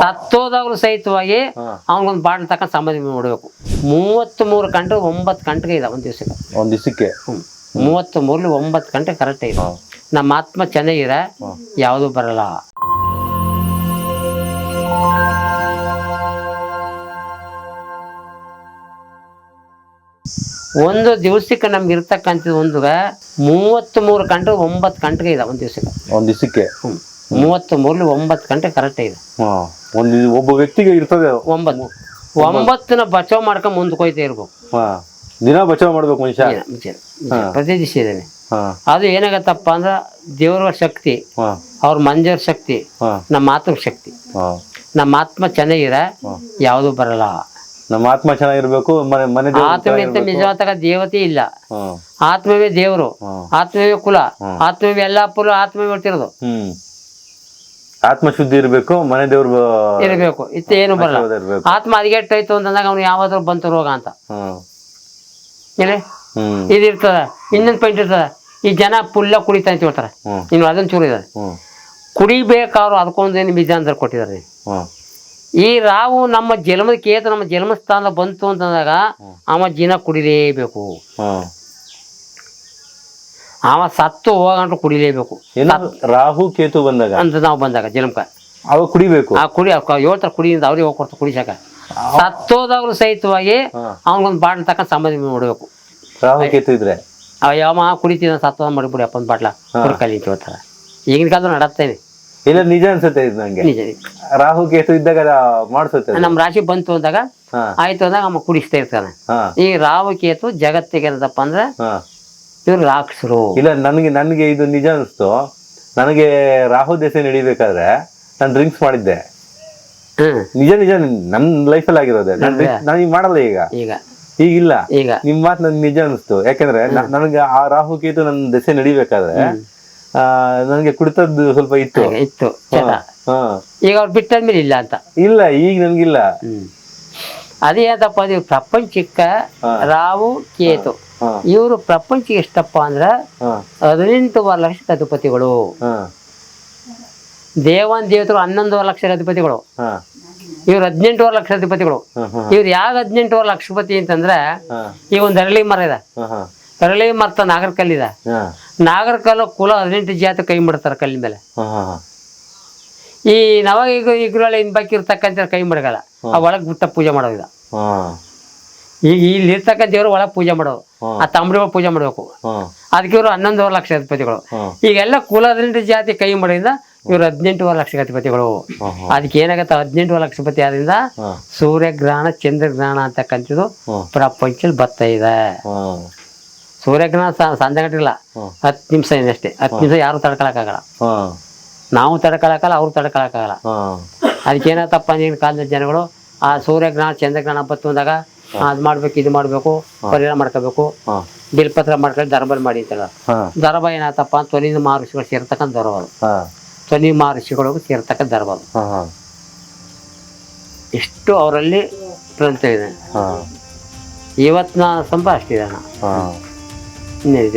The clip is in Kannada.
ಸತ್ತೋದಾಗ್ಲೂ ಸಹಿತವಾಗಿ. ಅವನಿಗೊಂದು ಬಾಟ್ಲ್ ತಕ್ಕ ಸಮಾಧಿ ಮಾಡಬೇಕು ಮೂವತ್ತ್ ಮೂರು ಗಂಟೆ ಒಂಬತ್ತು ಗಂಟೆಗೆ ಇದೆ ಒಂದು ದಿವಸಕ್ಕೆ. ಒಂದ್ ದಿವಸಕ್ಕೆ? ಮೂವತ್ತ್ ಮೂರ್ಲಿ ಒಂಬತ್ತು ಗಂಟೆ ಕರೆಕ್ಟ್ ಇದೆ. ನಮ್ಮ ಆತ್ಮ ಚೆನ್ನಾಗಿದೆ ಯಾವುದು ಬರಲ್ಲ. ಒಂದು ದಿವಸಕ್ಕೆ ನಮ್ಗೆ ಇರ್ತಕ್ಕಂಥದ್ದು ಒಂದು ಮೂವತ್ತ್ ಮೂರು ಗಂಟೆ ಒಂಬತ್ತು ಗಂಟೆಗೆ ಇದೆ ಒಂದು ದಿವಸಕ್ಕೆ. ಒಂದ್ ದಿವಸಕ್ಕೆ. ಮೂವತ್ತು ಮೂರ್ಲಿ ಒಂಬತ್ತು ಗಂಟೆ ಕರೆಕ್ಟ್ ಇದೆ ಹಾ ಒಂದ್ ಒಬ್ಬ ವ್ಯಕ್ತಿಗೆ ಇರ್ತದೆ. ಒಂಬತ್ತು. ಒಂಬತ್ತನ ಬಚಾವ್ ಮಾಡ್ಕೊಂಡ್ ಮುಂದಕ್ಕೆ ಹೋಯ್ತಾ ಇರ್ಬೇಕು. ಹಾ ದಿನ ಬಚಾವ್ ಮಾಡ್ಬೇಕು ಮನುಷ್ಯ. ಏನ- ವಿಚಾರ, ವಿಚಾರ. ಪ್ರತಿ ದಿವಸ ಇದ್ದೇನೆ ಅದು ಏನಾಗತ್ತಪ್ಪ ಅಂದ್ರೆ ದೇವರ ಶಕ್ತಿ ಅವ್ರ ಮಂಜರ ಶಕ್ತಿ ನಮ್ಮ ಆತ್ಮ ಶಕ್ತಿ. ನಮ್ಮ ಆತ್ಮ ಚೆನ್ನಾಗಿರ ಯಾವುದು ಬರಲ್ಲ. ನಮ್ಮ ಆತ್ಮ ಚೆನ್ನಾಗಿರ್ಬೇಕು ಮನೆ ನಿಜವಾದ ದೇವತೆ ಇಲ್ಲ. ಆತ್ಮವೇ ದೇವರು ಆತ್ಮವೇ ಕುಲ ಆತ್ಮವೇ ಎಲ್ಲಾ ಪುರ ಆತ್ಮವೇ ಹೊರ್ತಿರೋದು ಹ್ಮ್ ಇರಬೇಕು ಮನೆ ದೇವ್ರ ಇರಬೇಕು. ಇತ್ತ ಏನು ಬರಲ್ಲ. ಆತ್ಮ ಅದಿಗೆಟ್ಟಾಯ್ತು ಅಂತಂದಾಗ ಅವ್ನು ಯಾವಾದ್ರೂ ಬಂತು ರೋಗ ಅಂತ. ಇದಿರ್ತದ ಇನ್ನೊಂದು ಪಾಯಿಂಟ್ ಇರ್ತದ. ಈ ಜನ ಪುಲ್ಲ ಕುಡಿತಾ ಅಂತ ಹೇಳ್ತಾರೆ. ಇನ್ನು ಅದನ್ನ ಚೂರು ಹ್ಮ್. ಕುಡಿಬೇಕಾದ್ರು ಅದಕ್ಕೊಂದೇನು ಬೀಜಾಂತರ ಕೊಟ್ಟಿದ್ದಾರೆ. ಹ್ಮ್ ಈ ರಾವು ನಮ್ಮ ಜನ್ಮದ ಕೇತ ನಮ್ಮ ಜನ್ಮಸ್ಥಾನ ಬಂತು ಅಂತಂದಾಗ ಅವ ಜೀನ ಕುಡಿಲೇಬೇಕು. ಅವ ಸತ್ತು ಹೋಗಂಟ ಕುಡಿಲೇಬೇಕು. ಎಲ್ಲ ರಾಹು ಕೇತು ಬಂದಾಗ? ಅಂತ ನಾವು ಬಂದಾಗ ಜನ್ಮಕ ಅವ ಕುಡಿಬೇಕು? ಆ ಕುಡಿ ಹೇಳ್ತಾರೆ ಕುಡಿಯಿಂದ ಅವ್ರಿಗೆ ಹೋಗಿ ಕೊಡ್ತಾರೆ ಕುಡಿಸಾಕ ಸತ್ತೋದಾಗ್ಲೂ ಸಹಿತವಾಗಿ. ಅವನಿಗೊಂದು ಬಾಟ್ಲ್ ತಕ್ಕ ಸಂಬಂಧ ಮಾಡಬೇಕು ರಾಹು ಕೇತು ಇದ್ರೆ? ಅವ ಯಾವ ಕುಡಿತೀನ ಸತ್ತೋದ ಮಾಡಿಬಿಡಿ ಒಂದ್ ಬಾಟ್ಲ. ಕುಡ್ಕಲಿ ಅಂತ ಹೇಳ್ತಾರೆ. ಈಗಿನ ಕಾಲದ ನಡತ್ತೇನೆ. ಇಲ್ಲ ನಿಜ ಅನ್ಸುತ್ತೆ ಇದು ನಂಗೆ. ನಿಜ ರಾಹು ಕೇತು ಇದ್ದಾಗ ಮಾಡಿಸುತ್ತೆ. ನಮ್ಮ ರಾಶಿ ಬಂತು ಅಂದಾಗ ಆಯ್ತು ಅಂದಾಗ ಅಮ್ಮ ಕುಡಿಸ್ತಾ ಇರ್ತಾನೆ. ಈ ರಾಹು ಕೇತು ಜಗತ್ತಿಗೆ ಏನದಪ್ಪ ಅಂದ್ರೆ ಇವ್ರು ರಾಕ್ಷಸರು ಇಲ್ಲ ನನಗೆ ನನಗೆ ಇದು ನಿಜ ಅನಿಸ್ತು. ನನಗೆ ರಾಹು ದೇಸೆ ನಡಿಬೇಕಾದ್ರೆ ನಾನು ಡ್ರಿಂಕ್ಸ್ ಮಾಡಿದ್ದೆ. ಹ್ಮ್. ನಿಜ ನಿಜ ನನ್ನ ಲೈಫಲ್ಲಿ ಆಗಿರೋದೆ. ನಾನು ಈಗ ಮಾಡಲ್ಲ ಈಗ. ಈಗ. ಇಲ್ಲ. ಈಗ. ನಿಮ್ ಮಾತು ನನ್ಗೆ ನಿಜ ಅನಿಸ್ತು. ಯಾಕಂದ್ರೆ ನ- ನನಗೆ ಆ ರಾಹು ಕೇತು ನನ್ನ ದೆಸೆ ನಡಿಬೇಕಾದ್ರೆ ಆ ನನಗೆ ಕುಡಿತದ್ದು ಸ್ವಲ್ಪ ಇತ್ತು. ಈಗ ಇತ್ತು. ಚಟ. ಹಾ. ಈಗ ಅವ್ರು ಬಿಟ್ಟಾದ್ಮೇಲೆ ಇಲ್ಲ ಅಂತ. ಇಲ್ಲ ಈಗ ನನ್ಗಿಲ್ಲ. ಹ್ಮ್. ಅದೇ ಏನಪ್ಪ ಅದು ಪ್ರಪಂಚಕ್ಕ ರಾಹು ಕೇತು. ಇವರು ಪ್ರಪಂಚ ಎಷ್ಟಪ್ಪ ಅಂದ್ರ ಹದಿನೆಂಟು ಹದಿನೆಂಟುವರೆ ಲಕ್ಷ ಅಧಿಪತಿಗಳು ದೇವಾನ್ ದೇವತರು ಹನ್ನೊಂದುವರೆ ಲಕ್ಷ ಅಧಿಪತಿಗಳು ಇವ್ರು ಹದಿನೆಂಟುವರೆ ಲಕ್ಷ ಅಧಿಪತಿಗಳು ಇವ್ರು ಯಾವ ಹದಿನೆಂಟುವರೆ ಲಕ್ಷಪತಿ ಅಂತಂದ್ರೆ ಈ ಒಂದು ಅರಳಿ ಮರ ಇದೆ. ಅರಳಿ ಮರ್ತ ನಾಗರಕಲ್ಲಿದೆ ಇದೆ. ನಾಗರಕಲ್ಲು ಕುಲ ಹದಿನೆಂಟು ಜಾತಿ ಕೈ ಮಾಡ್ತಾರೆ ಕಲ್ಲಿನ ಮೇಲೆ. ಈ ನವಾಗ ಈಗ ಇಗ್ರೊಳ್ಳೆ ಇನ್ ಬಾಕಿ ಇರ್ತಕ್ಕಂಥ ಕೈ ಮಡಗಲ್ಲ ಆ ಒಳಗೆ ಬಿಟ್ಟ ಪೂಜೆ ಮಾಡೋದಿಲ್ಲ ಈಗ ಇಲ್ಲಿ ಇರ್ತಕ್ಕಂಥ ದೇವ್ರು ಒಳಗೆ ಪೂಜೆ ಮಾಡೋದು ಆ ಒಳಗೆ ಪೂಜೆ ಮಾಡಬೇಕು. ಅದಕ್ಕೆ ಇವರು ಹನ್ನೊಂದುವರೆ ಲಕ್ಷ ಅಧಿಪತಿಗಳು. ಈಗೆಲ್ಲ ಕುಲ ಹದಿನೆಂಟು ಜಾತಿ ಕೈ ಮಾಡೋದ್ರಿಂದ ಇವರು ಹದಿನೆಂಟುವರೆ ಲಕ್ಷ ಅಧಿಪತಿಗಳು. ಅದಕ್ಕೆ ಏನಾಗತ್ತೆ? ಹದಿನೆಂಟುವರೆ ಲಕ್ಷಪತಿ ಆದ್ರಿಂದ ಸೂರ್ಯಗ್ರಹಣ ಚಂದ್ರಗ್ರಹಣ ಅಂತಕ್ಕಂಥದ್ದು. ಪ್ರಪಂಚದಲ್ಲಿ ಬರ್ತಾ ಇದೆ. ಸೂರ್ಯಗ್ರಹಣ ಸಂಜೆ ಗಂಟೆಲ್ಲ. ಹತ್ತು ನಿಮಿಷ ಅಷ್ಟೇ. ಹತ್ತು ನಿಮಿಷ ಯಾರು ತಡ್ಕೊಳಕ್ಕಾಗಲ್ಲ. ನಾವು ತಡ್ಕೊಳಕ್ಕಾಗಲ್ಲ ಅವ್ರು ತಡ್ಕೊಳಕ್ಕಾಗಲ್ಲ. ಅದಕ್ಕೆ ಏನಾಗತ್ತಪ್ಪ ಈಗಿನ ಕಾಲದ ಜನಗಳು ಆ ಸೂರ್ಯಗ್ರಹಣ ಚಂದ್ರಗ್ರಹಣ ಬತ್ತು ಅಂದಾಗ ಅದು ಮಾಡ್ಬೇಕು ಇದು ಮಾಡ್ಬೇಕು ಪರಿಹಾರ ಮಾಡ್ಕೋಬೇಕು. ಬಿಲ್ ಪತ್ರ ಮಾಡ್ಕೊಂಡು ದರಬಲ್ ಮಾಡಿ ಅಂತ ದರಬ ಏನಾಯ್ತಪ್ಪ ಅಂತ ಧ್ವನಿ ಮಹರ್ಷಿಗಳು ಸೇರ್ತಕ್ಕಂಥ ದರಬ ಧ್ವನಿ ಮಹರ್ಷಿಗಳಿಗೂ ಸೇರ್ತಕ್ಕಂಥ ದರಬ ಇಷ್ಟು ಅವರಲ್ಲಿ ಗ್ರಂಥ ಇದೆ. ಹಾ. ಇವತ್ತಿನ ಸಂಭ ಅಷ್ಟಿದೆ ಹಾ. ಇನ್ನೇನು